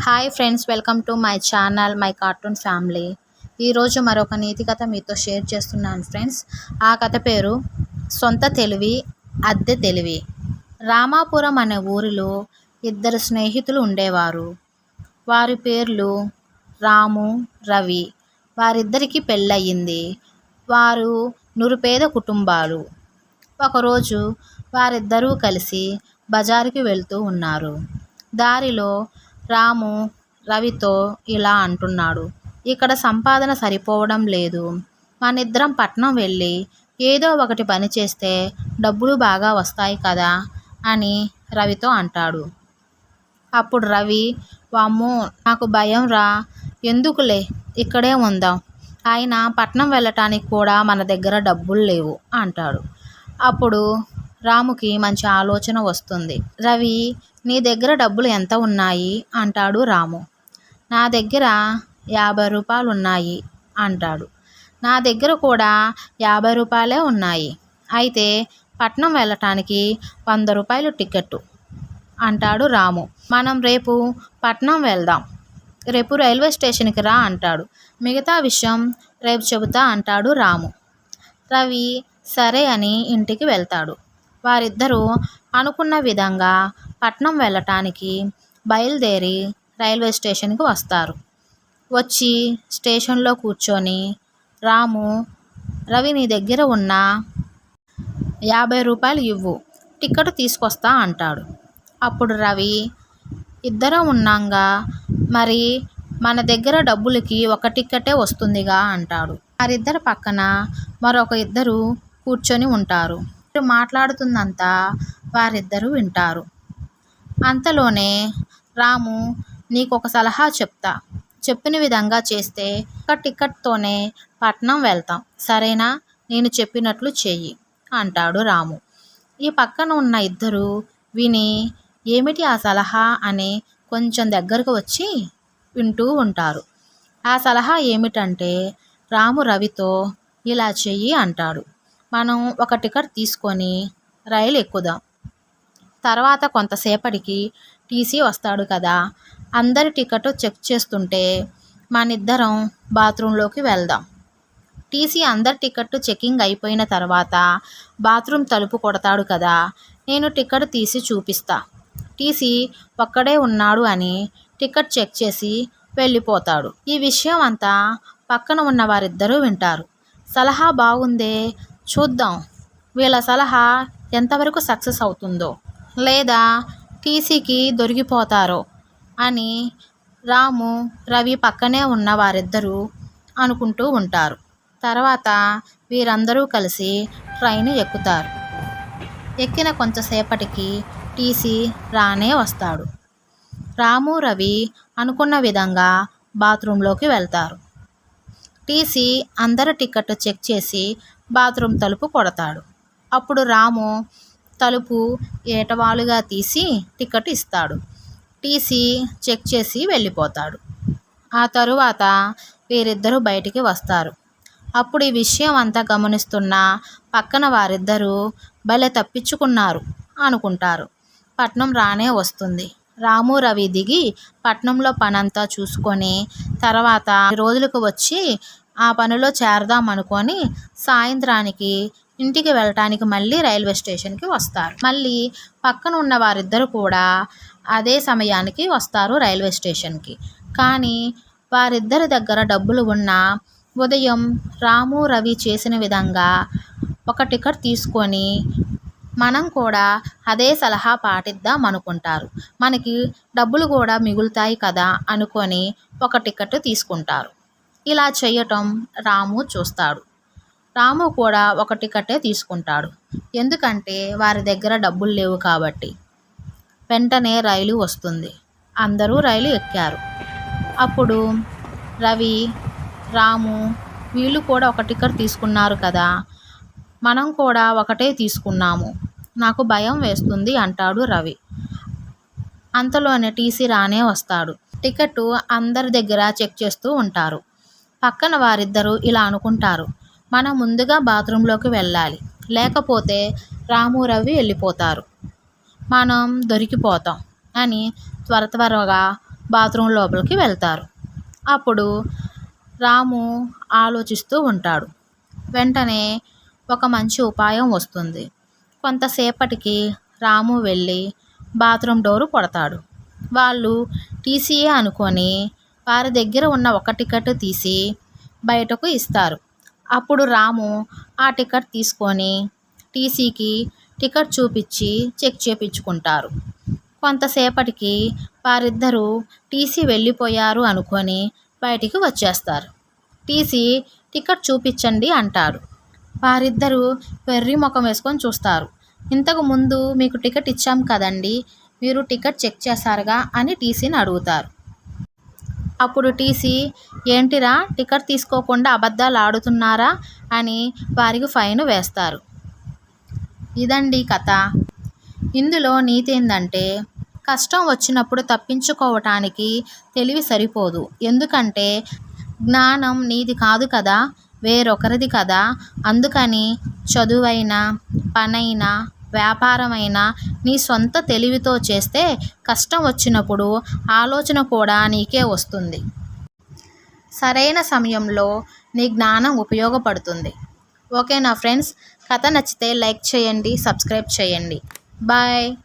Hi friends welcome to my channel my cartoon family ఈరోజు మరొక నీతి కథ మీతో షేర్ చేస్తున్నాను ఫ్రెండ్స్ ఆ కథ పేరు సొంత తెలివి అద్దె తెలివి. రామాపురం అనే ఊరిలో ఇద్దరు స్నేహితులు ఉండేవారు. వారి పేర్లు రాము రవి. వారిద్దరికీ పెళ్ళయింది. వారు నిరుపేద కుటుంబాలు. ఒకరోజు వారిద్దరూ కలిసి బజారుకి వెళ్తూ ఉన్నారు. దారిలో రాము రవితో ఇలా అంటున్నాడు. ఇక్కడ సంపాదన సరిపోవడం లేదు. మనిద్దరం పట్నం వెళ్ళి ఏదో ఒకటి పని చేస్తే డబ్బులు బాగా వస్తాయి కదా అని రవితో అంటాడు. అప్పుడు రవి వామ్మో నాకు భయం రా. ఎందుకులే? ఇక్కడే ఉందాం. ఆయన పట్నం వెళ్ళటానికి కూడా మన దగ్గర డబ్బులు లేవు అంటాడు. అప్పుడు రాముకి మంచి ఆలోచన వస్తుంది. రవి నీ దగ్గర డబ్బులు ఎంత ఉన్నాయి? అంటాడు రాము. నా దగ్గర యాభై రూపాయలు ఉన్నాయి అంటాడు. నా దగ్గర కూడా యాభై రూపాయలే ఉన్నాయి. అయితే పట్నం వెళ్ళటానికి వంద రూపాయలు టికెట్టు అంటాడు రాము. మనం రేపు పట్నం వెళ్దాం. రేపు రైల్వే స్టేషన్కి రా అంటాడు. మిగతా విషయం రేపు చెబుతా అంటాడు రాము. రవి సరే అని ఇంటికి వెళ్తాడు. వారిద్దరూ అనుకున్న విధంగా పట్నం వెళ్ళటానికి బయలుదేరి రైల్వే స్టేషన్కి వస్తారు. వచ్చి స్టేషన్లో కూర్చొని రాము రవి నీ దగ్గర ఉన్న యాభై రూపాయలు ఇవ్వు టికెట్ తీసుకొస్తా అంటాడు. అప్పుడు రవి ఇద్దరం ఉన్నాగా మరి మన దగ్గర డబ్బులకి ఒక టిక్కెటే వస్తుందిగా అంటాడు. వారిద్దరి పక్కన మరొక ఇద్దరు కూర్చొని ఉంటారు. మాట్లాడుతుందంతా వారిద్దరూ వింటారు. అంతలోనే రాము నీకు ఒక సలహా చెప్తా. చెప్పిన విధంగా చేస్తే ఒక టికెట్తోనే పట్నం వెళ్తాం. సరేనా? నేను చెప్పినట్లు చెయ్యి అంటాడు రాము. ఈ పక్కన ఉన్న ఇద్దరు విని ఏమిటి ఆ సలహా అని కొంచెం దగ్గరకు వచ్చి వింటూ ఉంటారు. ఆ సలహా ఏమిటంటే రాము రవితో ఇలా చెయ్యి అంటాడు. మనం ఒక టికెట్ తీసుకొని రైలు ఎక్కుదాం. తర్వాత కొంతసేపటికి టీసీ వస్తాడు కదా. అందరి టికెట్ చెక్ చేస్తుంటే మనిద్దరం బాత్రూంలోకి వెళ్దాం. టీసీ అందరి టికెట్ చెకింగ్ అయిపోయిన తర్వాత బాత్రూమ్ తలుపు కొడతాడు కదా. నేను టికెట్ తీసి చూపిస్తా. టీసీ ఒక్కడే ఉన్నాడు అని టికెట్ చెక్ చేసి వెళ్ళిపోతాడు. ఈ విషయం అంతా పక్కన ఉన్న వారిద్దరూ వింటారు. సలహా బాగుందే చూద్దాం. వీళ్ళ సలహా ఎంతవరకు సక్సెస్ అవుతుందో. లేదా టీసీకి దొరికిపోతారో అని రాము రవి పక్కనే ఉన్న వారిద్దరూ అనుకుంటూ ఉంటారు. తర్వాత వీరందరూ కలిసి ట్రైన్ ఎక్కుతారు. ఎక్కిన కొంతసేపటికి టీసీ రానే వస్తాడు. రాము రవి అనుకున్న విధంగా బాత్రూంలోకి వెళ్తారు. టీసీ అందరి టికెట్ చెక్ చేసి బాత్రూమ్ తలుపు కొడతాడు. అప్పుడు రాము తలుపు ఏటవాలుగా తీసి టికెట్ ఇస్తాడు. టీసీ చెక్ చేసి వెళ్ళిపోతాడు. ఆ తరువాత వీరిద్దరూ బయటికి వస్తారు. అప్పుడు ఈ విషయం అంతా గమనిస్తున్న పక్కన వారిద్దరూ భలే తప్పించుకున్నారు అనుకుంటారు. పట్నం రానే వస్తుంది. రాము రవి దిగి పట్నంలో పనంతా చూసుకొని తర్వాత రోజులకు వచ్చి ఆ పనిలో చేరదాం అనుకొని సాయంత్రానికి ఇంటికి వెళ్ళటానికి మళ్ళీ రైల్వే స్టేషన్కి వస్తారు. మళ్ళీ పక్కన ఉన్న వారిద్దరు కూడా అదే సమయానికి వస్తారు రైల్వే స్టేషన్కి. కానీ వారిద్దరి దగ్గర డబ్బులు ఉన్న ఉదయం రాము రవి చేసిన విధంగా ఒక టికెట్ తీసుకొని మనం కూడా అదే సలహా పాటిద్దాం అనుకుంటారు. మనకి డబ్బులు కూడా మిగులుతాయి కదా అనుకొని ఒక టికెట్ తీసుకుంటారు. ఇలా చేయటం రాము చూస్తాడు. రాము కూడా ఒక టికెటే తీసుకుంటాడు. ఎందుకంటే వారి దగ్గర డబ్బులు లేవు కాబట్టి. వెంటనే రైలు వస్తుంది. అందరూ రైలు ఎక్కారు. అప్పుడు రవి రాము వీళ్ళు కూడా ఒక టికెట్ తీసుకున్నారు కదా. మనం కూడా ఒకటే తీసుకున్నాము. నాకు భయం వేస్తుంది అంటాడు రవి. అంతలోనే టీసీ రానే వస్తాడు. టికెట్ అందరి దగ్గర చెక్ చేస్తూ ఉంటారు. పక్కన వారిద్దరూ ఇలా అనుకుంటారు. మనం ముందుగా బాత్రూంలోకి వెళ్ళాలి. లేకపోతే రాము రవి వెళ్ళిపోతారు. మనం దొరికిపోతాం అని త్వర త్వరగా బాత్రూమ్ లోపలికి వెళ్తారు. అప్పుడు రాము ఆలోచిస్తూ ఉంటాడు. వెంటనే ఒక మంచి ఉపాయం వస్తుంది. కొంతసేపటికి రాము వెళ్ళి బాత్రూమ్ డోరు కొడతాడు. వాళ్ళు టీసీఏ అనుకొని వారి దగ్గర ఉన్న ఒక టికెట్ తీసి బయటకు ఇస్తారు. అప్పుడు రాము ఆ టికెట్ తీసుకొని టీసీకి టికెట్ చూపించి చెక్ చేపించుకుంటారు. కొంతసేపటికి వారిద్దరూ టీసీ వెళ్ళిపోయారు అనుకొని బయటికి వచ్చేస్తారు. టీసీ టికెట్ చూపించండి అంటాడు వారిద్దరూ వెర్రి ముఖం వేసుకొని చూస్తారు. ఇంతకు ముందు మీకు టికెట్ ఇచ్చాం కదండి మీరు టికెట్ చెక్ చేశారుగా అని టీసీని అడుగుతారు. అప్పుడు టీసీ ఏంటిరా టికెట్ తీసుకోకుండా అబద్ధాలు ఆడుతున్నారా? అని వారికి ఫైన్ వేస్తారు. ఇదండి కథ. ఇందులో నీతి ఏంటంటే కష్టం వచ్చినప్పుడు తప్పించుకోవటానికి తెలివి సరిపోదు. ఎందుకంటే జ్ఞానం నీది కాదు కదా వేరొకరిది కదా. అందుకని చదువైనా పనైనా వ్యాపారమైనా నీ సొంత తెలివితో చేస్తే కష్టం వచ్చినప్పుడు ఆలోచన కూడా నీకే వస్తుంది. సరైన సమయంలో నీ జ్ఞానం ఉపయోగపడుతుంది. ఓకేనా ఫ్రెండ్స్? కథ నచ్చితే లైక్ చేయండి సబ్స్క్రైబ్ చేయండి. బాయ్!